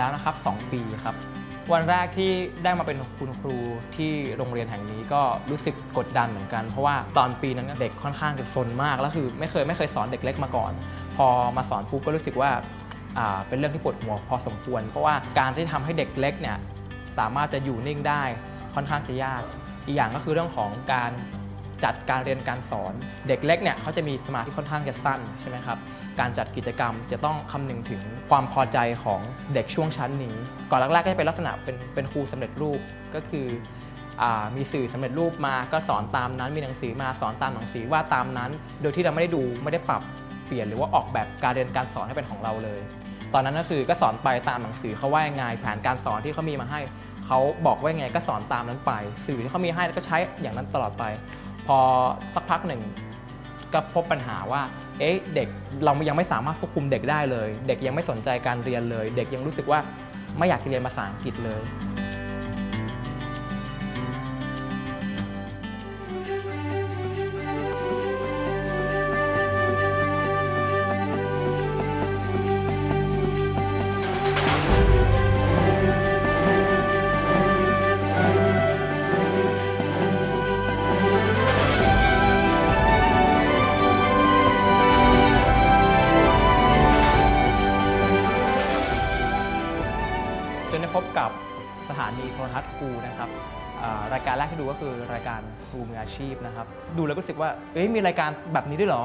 แล้วนะครับ 2 ปีครับ วันแรกที่ได้มาเป็นคุณครูที่โรงเรียนแห่งนี้ก็รู้สึกกดดันเหมือนกัน เพราะว่าตอนปีนั้นเด็กค่อนข้างจะซนมากแล้วคือไม่เคยไม่เคยสอนเด็กเล็กมาก่อน พอมาสอนปุ๊บก็รู้สึกว่าอ่าเป็นเรื่องที่ปวดหัวพอสมควร เพราะว่าการที่ทำให้เด็กเล็กเนี่ยสามารถจะอยู่นิ่งได้ค่อนข้างจะยาก อีกอย่างก็คือเรื่องของการจัดการเรียนการสอน เด็กเล็กเนี่ยเขาจะมีสมาธิค่อนข้างจะสั้นใช่ไหมครับ การจัดกิจกรรมจะต้องคำนึงถึงความพอใจของเด็กช่วงชั้นนี้ ก่อนแรกๆก็จะเป็นลักษณะเป็นเป็นครูสำเร็จรูปก็คืออมีสื่อสำเร็จรูปมาก็สอนตามนั้นมีหนังสือมาสอนตามหนังสือว่าตามนั้น โดยที่เราไม่ได้ดูไม่ได้ปรับเปลี่ยนหรือว่าออกแบบการเรียนการสอนให้เป็นของเราเลย ตอนนั้นก็คือก็สอนไปตามหนังสือเขาว่ายังไงแผนการสอนที่เขามีมาให้เขาบอกว่ายังไงก็สอนตามนั้นไป สื่อที่เขามีให้ก็ใช้อย่างนั้นตลอดไป พอสักพักหนึ่งก็พบปัญหาว่า เอ๊ะเด็กเรายังไม่สามารถควบคุมเด็กได้เลย เด็กยังไม่สนใจการเรียนเลย เด็กยังรู้สึกว่าไม่อยากเรียนภาษาอังกฤษเลย จนได้พบกับสถานีโทรทัศน์ครูนะครับรายการแรกที่ดูก็คือรายการครูมืออาชีพนะครับ ดูแล้วก็รู้สึกว่าเอ๊ะมีรายการแบบนี้ด้วยเหรอ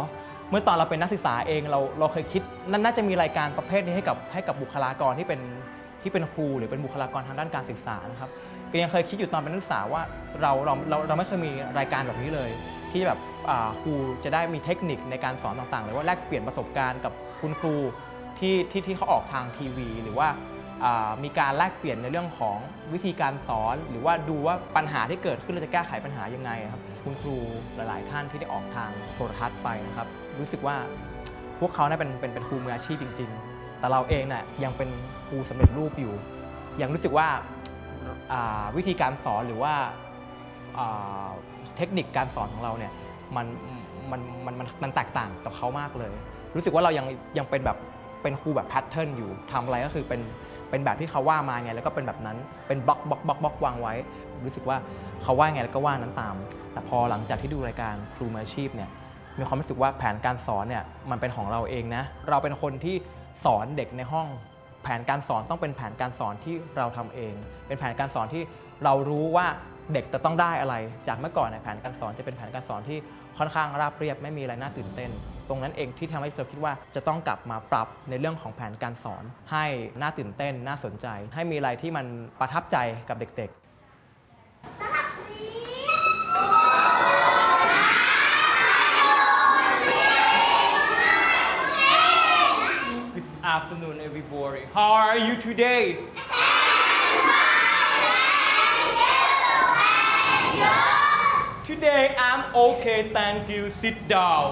เมื่อตอนเราเป็นนักศึกษาเองเราเราเคยคิดนั่นน่าจะมีรายการประเภทนี้ให้กับให้กับบุคลากรที่เป็นที่เป็นครูหรือเป็นบุคลากรทางด้านการศึกษานะครับก็ยังเคยคิดอยู่ตอนเป็นนักศึกษาว่าเราเราเราเราไม่เคยมีรายการแบบนี้เลย ที่แบบครูจะได้มีเทคนิคในการสอนต่างๆหรือว่าแลกเปลี่ยนประสบการณ์กับคุณครูที่ที่ที่เขาออกทางทีวี หรือว่า มีการแลกเปลี่ยนในเรื่องของวิธีการสอน หรือว่าดูว่าปัญหาที่เกิดขึ้นเราจะแก้ไขปัญหายังไงครับคุณครูหลาย ๆ ท่านที่ได้ออกทางโทรทัศน์ไปนะครับ รู้สึกว่าพวกเขาเนี่ยเป็นเป็นเป็นครูมืออาชีพจริง ๆ แต่เราเองเนี่ยยังเป็นครูสำเร็จรูปอยู่ ยังรู้สึกว่าาวิธีการสอนหรือว่าาเทคนิคการสอนของเราเนี่ยมันมันมันมันมันแตกต่างกับเขามากเลย รู้สึกว่าเรายังยังเป็นแบบเป็นครูแบบแพทเทิร์นอยู่ทำอะไรก็คือเป็น เป็นแบบที่เขาว่ามาไงแล้วก็เป็นแบบนั้นเป็นบล็อกบล็อกบล็อกบล็อกวางไว้ รู้สึกว่าเขาว่าไงแล้วก็ว่านั้นตาม แต่พอหลังจากที่ดูรายการครูมืออาชีพเนี่ยมีความรู้สึกว่าแผนการสอนเนี่ยมันเป็นของเราเองนะเราเป็นคนที่สอนเด็กในห้อง แผนการสอนต้องเป็นแผนการสอนที่เราทำเอง เป็นแผนการสอนที่เรารู้ว่าเด็กจะต้องได้อะไร จากเมื่อก่อนเนี่ยแผนการสอนจะเป็นแผนการสอนที่ค่อนข้างราบเรียบไม่มีอะไรน่าตื่นเต้น ตรงนั้นเองที่ทำให้เราคิดว่าจะต้องกลับมาปรับในเรื่องของแผนการสอน ให้น่าตื่นเต้นน่าสนใจ ให้มีอะไรที่มันประทับใจกับเด็กๆ Good afternoon, everybody. How are you today? Today I'm okay, thank you. Sit down.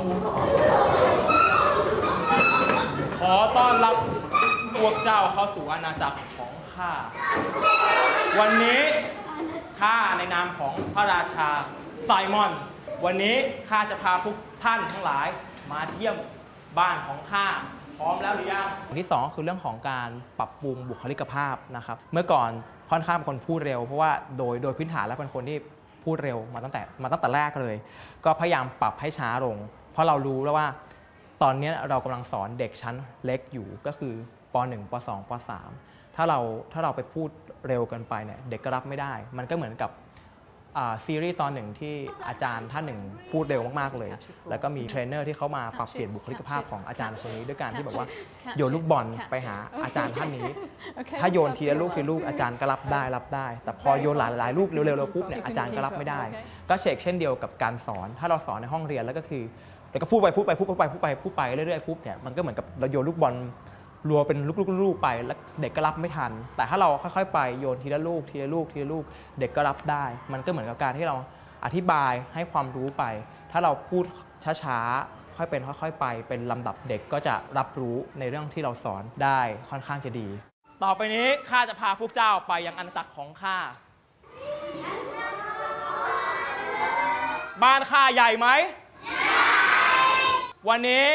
ขอต้อนรับพวกเจ้าเข้าสู่อาณาจักรของข้า วันนี้ข้าในนามของพระราชาไซมอน วันนี้ข้าจะพาทุกท่านทั้งหลายมาเที่ยมบ้านของข้าพร้อมแล้วหรือยังอันที่สองก็คือเรื่องของการปรับปรุงบุคลิกภาพนะครับ เมื่อก่อนค่อนข้างเป็นคนพูดเร็ว เพราะว่าโดยโดยพื้นฐานแล้วเป็นคนที่ พูดเร็วมาตั้งแต่มาตั้งแต่แรกเลย ก็พยายามปรับให้ช้าลง เพราะเรารู้แล้วว่า ตอนนี้เรากำลังสอนเด็กชั้นเล็กอยู่ก็คือป .1 ป .2 ป .3 ถ้าเราถ้าเราไปพูดเร็วเกินไปเนี่ยเด็กก็รับไม่ได้ มันก็เหมือนกับ ซีรีส์ตอนหนึ่งที่อาจารย์ท่านหนึ่งพูดเร็วมาก ๆ เลย แล้วก็มีเทรนเนอร์ที่เขามาปรับเปลี่ยนบุคลิกภาพของอาจารย์คนนี้ด้วยการที่แบบว่าโยนลูกบอลไปหาอาจารย์ท่านนี้ ถ้าโยนทีละลูกทีละลูกอาจารย์ก็รับได้รับได้ แต่พอโยนหลายหลายๆลูกเร็วๆปุ๊บเนี่ยอาจารย์ก็รับไม่ได้ ก็เชกเช่นเดียวกับการสอน ถ้าเราสอนในห้องเรียนแล้วก็คือแล้วก็พูดไปพูดไปพูดไปพูดไปพูดไปเรื่อยๆปุ๊บเนี่ยมันก็เหมือนกับเราโยนลูกบอล รัวเป็นลูกๆไปแล้วเด็กก็รับไม่ทัน แต่ถ้าเราค่อยๆ ไปโยนทีละลูกทีละลูกทีละลูกเด็กก็รับได้ มันก็เหมือนกับการที่เราอธิบายให้ความรู้ไป ถ้าเราพูดช้าๆ ค่อยเป็นค่อยๆ ไป เป็นลำดับเด็กก็จะรับรู้ในเรื่องที่เราสอนได้ค่อนข้างจะดี ต่อไปนี้ข้าจะพาพวกเจ้าไปยังอาณาจักรของข้า บ้านข้าใหญ่ไหม วันนี้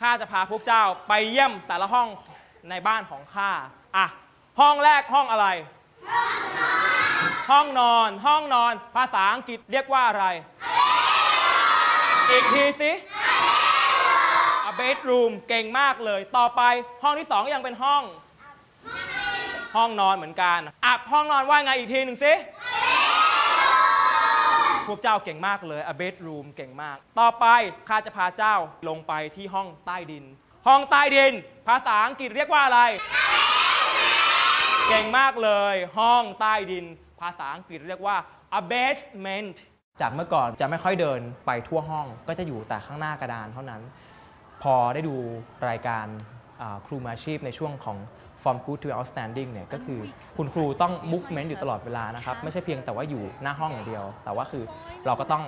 ข้าจะพาพวกเจ้าไปเยี่ยมแต่ละห้องในบ้านของข้าอะห้องแรกห้องอะไร ห้องนอน ห้องนอน ภาษาอังกฤษเรียกว่าอะไร อีกทีสิ a bedroom เก่งมากเลย ต่อไปห้องที่สองยังเป็นห้อง ห้องนอนเหมือนกันอะห้องนอนว่าไงอีกทีหนึ่งสิ พวกเจ้าเก่งมากเลย a bedroom เก่งมาก ต่อไปข้าจะพาเจ้าลงไปที่ห้องใต้ดิน ห้องใต้ดิน ภาษาอังกฤษเรียกว่าอะไร เก่งมากเลย ห้องใต้ดิน ภาษาอังกฤษเรียกว่า a basement จากเมื่อก่อนจะไม่ค่อยเดินไปทั่วห้องก็จะอยู่แต่ข้างหน้ากระดานเท่านั้น พอได้ดูรายการครูมืออาชีพในช่วงของ From Good to Outstanding เนี่ยก็คือคุณครูต้อง movement อยู่ตลอดเวลานะครับ ไม่ใช่เพียงแต่ว่าอยู่หน้าห้องอย่างเดียว แต่ว่าคือเราก็ต้อง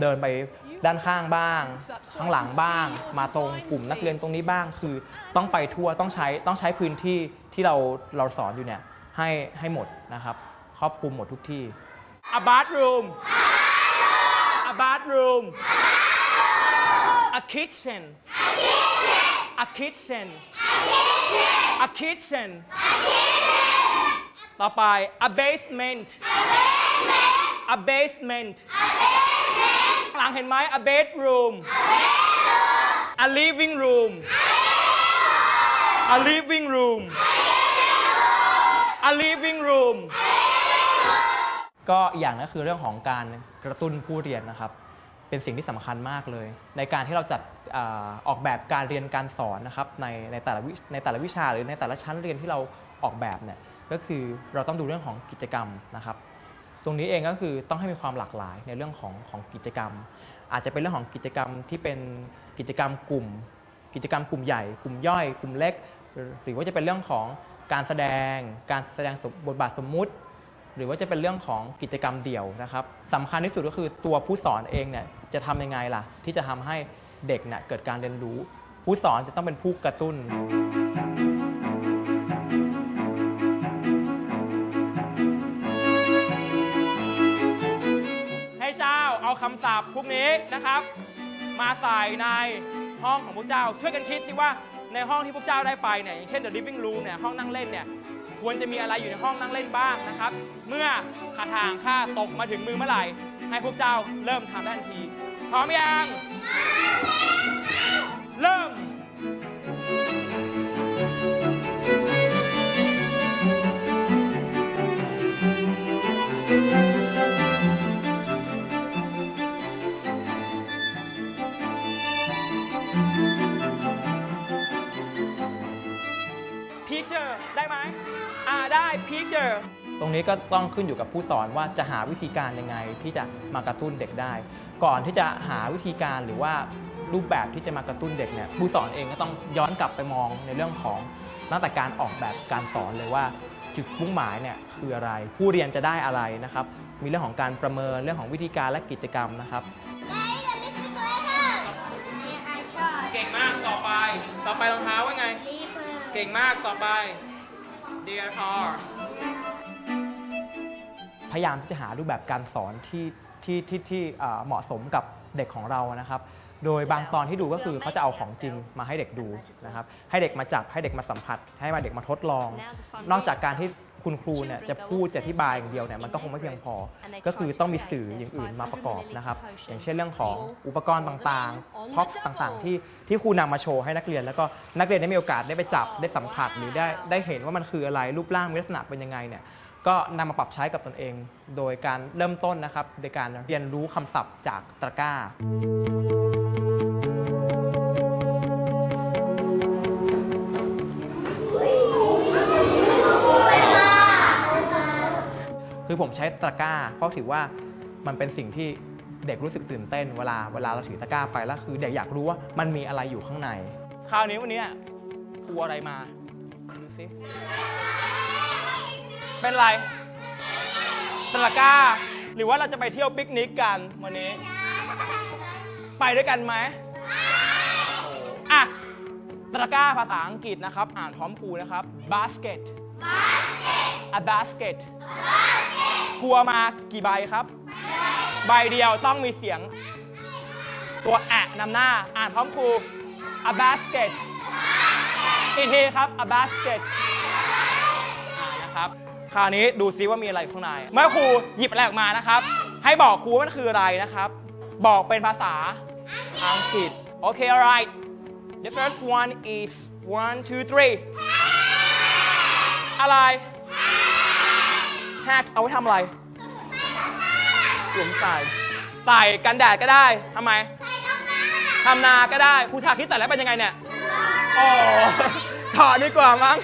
เดินไปด้านข้างบ้าง ข้างหลังบ้าง มาตรงกลุ่มนักเรียนตรงนี้บ้าง คือต้องไปทั่วต้องใช้ต้องใช้พื้นที่ที่เราเราสอนอยู่เนี่ยให้ให้หมดนะครับ ครอบคลุมหมดทุกที่ A bathroom A bathroom A kitchen A kitchen A kitchen ต่อไป a basement a basement ข้างหลังเห็นไหม a bedroom a living room a living room a living room ก็อย่างก็คือเรื่องของการกระตุ้นผู้เรียนนะครับ เป็นสิ่งที่สำคัญมากเลย ในการที่เราจัดออกแบบการเรียนการสอนนะครับในในแต่ละวิในแต่ละวิชาหรือในแต่ละชั้นเรียนที่เราออกแบบเนี่ยก็คือเราต้องดูเรื่องของกิจกรรมนะครับ ตรงนี้เองก็คือต้องให้มีความหลากหลายในเรื่องของของกิจกรรม อาจจะเป็นเรื่องของกิจกรรมที่เป็นกิจกรรมกลุ่ม กิจกรรมกลุ่มใหญ่ กลุ่มย่อย กลุ่มเล็ก หรือว่าจะเป็นเรื่องของการแสดงการแสดงบทบาทสมมุติ หรือว่าจะเป็นเรื่องของกิจกรรมเดี่ยวนะครับสำคัญที่สุดก็คือตัวผู้สอนเองเนี่ยจะทำยังไงล่ะ ที่จะทำให้เด็กเนี่ยเกิดการเรียนรู้ ผู้สอนจะต้องเป็นผู้กระตุ้นให้เจ้าเอาคำศัพท์พวกนี้นะครับ มาใส่ในห้องของพวกเจ้า ช่วยกันคิดสิว่าในห้องที่พวกเจ้าได้ไปเนี่ยอย่างเช่น the living room เนี่ยห้องนั่งเล่นเนี่ย ควรจะมีอะไรอยู่ในห้องนั่งเล่นบ้างนะครับ เมื่อคาถางค่าตกมาถึงมือเมื่อไหร่ ให้พวกเจ้าเริ่มทำได้ทันที พร้อมยัง นี้ก็ต้องขึ้นอยู่กับผู้สอนว่าจะหาวิธีการยังไงที่จะมากระตุ้นเด็กได้ ก่อนที่จะหาวิธีการหรือว่ารูปแบบที่จะมากระตุ้นเด็กเนี่ยผู้สอนเองก็ต้องย้อนกลับไปมองในเรื่องของตั้งแต่การออกแบบการสอนเลยว่าจุดมุ่งหมายเนี่ยคืออะไร ผู้เรียนจะได้อะไรนะครับ มีเรื่องของการประเมินเรื่องของวิธีการและกิจกรรมนะครับเก่งมากต่อไป ต่อไปรองเท้าว่าไง เก่งมากต่อไป Dear R พยายามที่จะหารูปแบบการสอนที่ที่ที่ที่เอ่อเหมาะสมกับเด็กของเรานะครับ โดยบางตอนที่ดูก็คือเขาจะเอาของจริงมาให้เด็กดูนะครับ ให้เด็กมาจับให้เด็กมาสัมผัส ให้มาเด็กมาทดลอง นอกจากการที่คุณครูเนี่ยจะพูดจะอธิบายอย่างเดียวเนี่ยมันก็คงไม่เพียงพอ ก็คือต้องมีสื่ออย่างอื่นมาประกอบนะครับ อย่างเช่นเรื่องของอุปกรณ์ต่างๆพ็อปต่างๆ ที่ที่ครูนำมาโชว์ให้นักเรียน แล้วก็นักเรียนได้มีโอกาสได้ไปจับได้สัมผัสหรือได้ได้เห็นว่ามันคืออะไรรูปร่างมีลักษณะเป็นยังไงเนี่ย ก็นำมาปรับใช้กับตนเอง โดยการเริ่มต้นนะครับโดยการเรียนรู้คำศัพท์จากตะกร้า คือผมใช้ตะกร้า เพราะถือว่ามันเป็นสิ่งที่เด็กรู้สึกตื่นเต้นเวลาเวลาเราถือตะกร้าไปแล้วคือเด็กอยากรู้ว่ามันมีอะไรอยู่ข้างใน คราวนี้วันนี้กลัวอะไรมาดูสิ เป็นไรตะกร้า หรือว่าเราจะไปเที่ยวปิกนิกกันวันนี้ ไปด้วยกันไหมอะตะกร้าภาษาอังกฤษนะครับ อ่านพร้อมครูนะครับ basket a basket ครัวมากี่ใบครับ ใบเดียวต้องมีเสียง ตัวแอะนำหน้า อ่านพร้อมครู a basket อีกทีครับ a basket นะครับ คราวนี้ดูซิว่ามีอะไรข้างใน เมื่อครูหยิบอะไรออกมานะครับ ให้บอกครูว่ามันคืออะไรนะครับ บอกเป็นภาษาอังกฤษ โอเค alright the first one is one two three อะไร hat เอาไว้ทำอะไรสวมใส่ใส่กันแดดก็ได้ทำไมทำนาก็ได้ครูชาคิดแต่แล้วเป็นยังไงเนี่ย โอ้ถอดดีกว่ามั้ง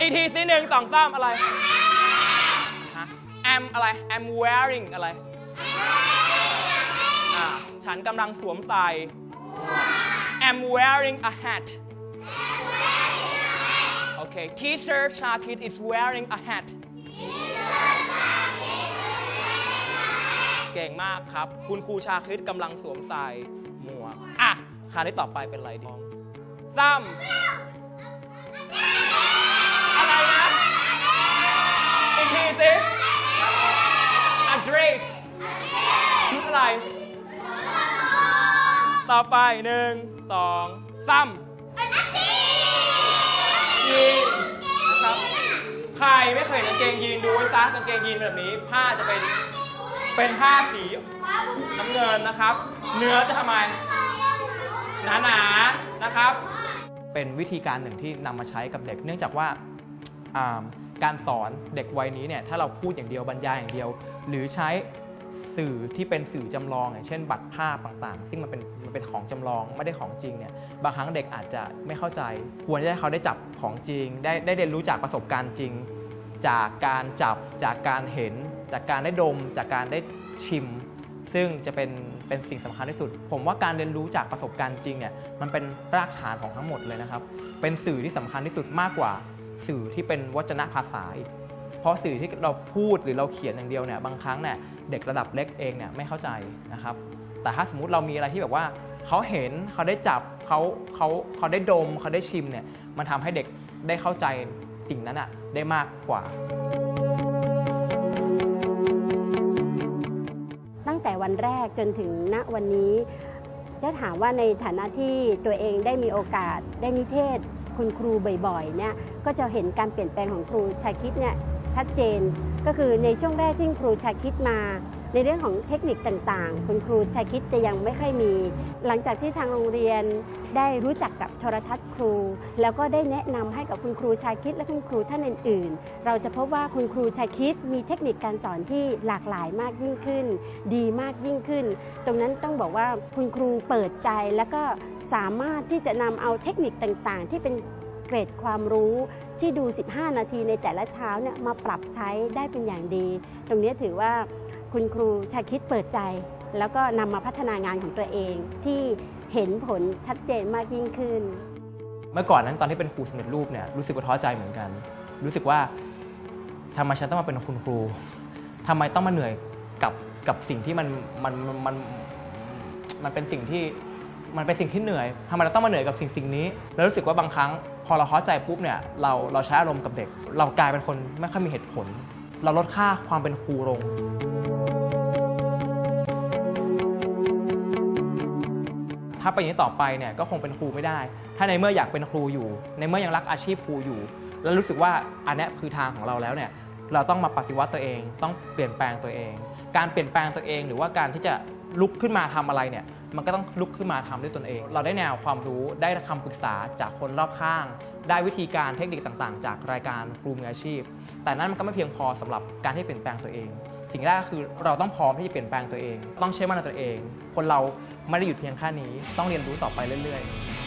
อีกทีสิหนึ่งสองสามอะไรฮะ am อะไร am wearing อะไรอะฉันกำลังสวมใส่ am wearing a hat โอเค teacher Shakit is wearing a hat เก่งมากครับ คุณครูชาคริตกำลังสวมใส่หมวก อะคาวนี้ต่อไปเป็นอะไรดีซ้ำ a dress ชุดอะไร ต่อไปหนึ่งสองซ้ำยีนนะครับใครไม่เคยเห็นกางเกงยีนดูไว้ซะกางเกงยีนแบบนี้ ผ้าจะเป็นเป็นผ้าสีน้ำเงินนะครับ เนื้อจะทำไมหนาๆนะครับ เป็นวิธีการหนึ่งที่นำมาใช้กับเด็ก เนื่องจากว่า การสอนเด็กวัยนี้เนี่ยถ้าเราพูดอย่างเดียวบรรยายอย่างเดียว หรือใช้สื่อที่เป็นสื่อจำลองอย่างเช่น บัตรภาพต่างๆ ซึ่งมันเป็นมันเป็นของจำลองไม่ได้ของจริงเนี่ยบางครั้งเด็กอาจจะไม่เข้าใจ ควรจะให้เขาได้จับของจริง ได้ได้เรียนรู้จากประสบการณ์จริง จากการจับจากการเห็น จากการได้ดม จากการได้ชิม ซึ่งจะเป็นเป็นสิ่งสำคัญที่สุด ผมว่าการเรียนรู้จากประสบการณ์จริงเนี่ยมันเป็นรากฐานของทั้งหมดเลยนะครับ เป็นสื่อที่สำคัญที่สุดมากกว่า สื่อที่เป็นวจนะภาษาอีกเพราะสื่อที่เราพูดหรือเราเขียนอย่างเดียวเนี่ยบางครั้งเนี่ยเด็กระดับเล็กเองเนี่ยไม่เข้าใจนะครับ แต่ถ้าสมมติเรามีอะไรที่แบบว่าเขาเห็นเขาได้จับเขาเขาเขาได้ดมเขาได้ชิมเนี่ยมันทำให้เด็กได้เข้าใจสิ่งนั้นอะได้มากกว่า ตั้งแต่วันแรกจนถึงณวันนี้จะถามว่าในฐานะที่ตัวเองได้มีโอกาสได้นิเทศ คุณครูบ่อยๆเนี่ยก็จะเห็นการเปลี่ยนแปลงของครูชาคิดเนี่ยชัดเจน ก็คือในช่วงแรกที่ครูชาคิดมา ในเรื่องของเทคนิคต่างๆ คุณครูชาคิดจะยังไม่ค่อยมี หลังจากที่ทางโรงเรียนได้รู้จักกับโทรทัศน์ครู แล้วก็ได้แนะนำให้กับคุณครูชาคิดและคุณครูท่านอื่นๆ เราจะพบว่าคุณครูชาคิดมีเทคนิคการสอนที่หลากหลายมากยิ่งขึ้น ดีมากยิ่งขึ้น ตรงนั้นต้องบอกว่าคุณครูเปิดใจแล้วก็ สามารถที่จะนำเอาเทคนิคต่างๆ ที่เป็นเกรดความรู้ที่ดู 15 นาทีในแต่ละเช้าเนี่ยมาปรับใช้ได้เป็นอย่างดี ตรงนี้ถือว่าคุณครูชาคิดเปิดใจ แล้วก็นำมาพัฒนางานของตัวเองที่เห็นผลชัดเจนมากยิ่งขึ้น เมื่อก่อนนั้นตอนที่เป็นครูสำเร็จรูปเนี่ยรู้สึกว่าท้อใจเหมือนกัน รู้สึกว่าทำไมฉันต้องมาเป็นคุณครูทำไมต้องมาเหนื่อยกับกับสิ่งที่มันมันมันมันมันเป็นสิ่งที่ มันเป็นสิ่งที่เหนื่อยทำไมเราต้องมาเหนื่อยกับสิ่งสิ่งนี้ แล้วรู้สึกว่าบางครั้ง พอเราท้อใจปุ๊บเนี่ยเราเราใช้อารมณ์กับเด็ก เรากลายเป็นคนไม่ค่อยมีเหตุผล เราลดค่าความเป็นครูลงถ้าไปอย่างนี้ต่อไปเนี่ยก็คงเป็นครูไม่ได้ ถ้าในเมื่ออยากเป็นครูอยู่ ในเมื่อยังรักอาชีพครูอยู่ แล้วรู้สึกว่าอันนี้คือทางของเราแล้วเนี่ย เราต้องมาปฏิวัติตัวเอง ต้องเปลี่ยนแปลงตัวเอง การเปลี่ยนแปลงตัวเอง หรือว่าการที่จะลุกขึ้นมาทำอะไรเนี่ย มันก็ต้องลุกขึ้นมาทำด้วยตนเอง เราได้แนวความรู้ได้คำปรึกษาจากคนรอบข้าง ได้วิธีการเทคนิคต่างๆ จากรายการครูมืออาชีพ แต่นั้นมันก็ไม่เพียงพอสำหรับการที่เปลี่ยนแปลงตัวเอง สิ่งแรกก็คือเราต้องพร้อมที่จะเปลี่ยนแปลงตัวเอง ต้องเชื่อมั่นในตัวเอง คนเราไม่ได้หยุดเพียงแค่นี้ ต้องเรียนรู้ต่อไปเรื่อย ๆ